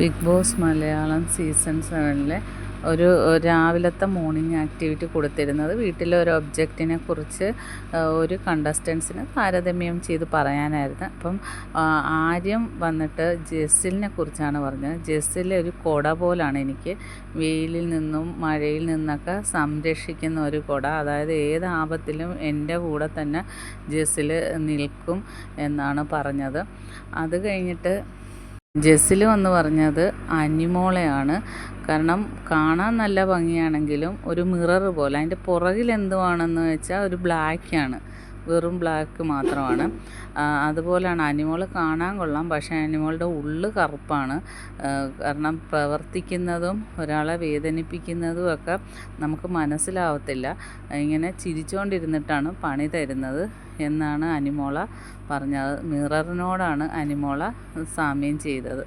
Big Boss Malayalam season സെവനിലെ ഒരു രാവിലത്തെ മോർണിംഗ് ആക്ടിവിറ്റി കൊടുത്തിരുന്നത്. വീട്ടിലെ ഒരു ഒബ്ജക്റ്റിനെ കുറിച്ച് ഒരു കണ്ടസ്റ്റൻസിന് താരതമ്യം ചെയ്ത് പറയാനായിരുന്നു. അപ്പം ആര്യം വന്നിട്ട് ജെസ്സിലിനെ കുറിച്ചാണ് പറഞ്ഞത്. ജെസ്സിലെ ഒരു കൊട പോലാണ് എനിക്ക്. വെയിലിൽ നിന്നും മഴയിൽ നിന്നൊക്കെ സംരക്ഷിക്കുന്ന ഒരു കൊട. അതായത് ഏത് ആപത്തിലും എന്റെ കൂടെ തന്നെ ജെസ്സിൽ നിൽക്കും എന്നാണ് പറഞ്ഞത്. അത് കഴിഞ്ഞിട്ട് ജെസ്സിൽ വന്ന് പറഞ്ഞത് അനിമോളയാണ്. കാരണം കാണാൻ നല്ല ഭംഗിയാണെങ്കിലും ഒരു മിറർ പോലെ. അതിന്റെ പുറകിൽ എന്തുവാണെന്ന് വെച്ചാൽ ഒരു ബ്ലാക്കാണ്. വെറും ബ്ലാക്ക് മാത്രമാണ്. അതുപോലെയാണ് അനിമോൾ കാണാൻ കൊള്ളാം പക്ഷേ അനിമോളുടെ ഉള്ളു കറുപ്പാണ്. കാരണം പ്രവർത്തിക്കുന്നതും ഒരാളെ വേദനിപ്പിക്കുന്നതും ഒക്കെ നമുക്ക് മനസ്സിലാവത്തില്ല. ഇങ്ങനെ ചിരിച്ചുകൊണ്ടിരുന്നിട്ടാണ് പണി തരുന്നത് എന്നാണ് അനിമോള പറഞ്ഞത്. മിററിനോടാണ് അനിമോള സാമ്യം ചെയ്തത്.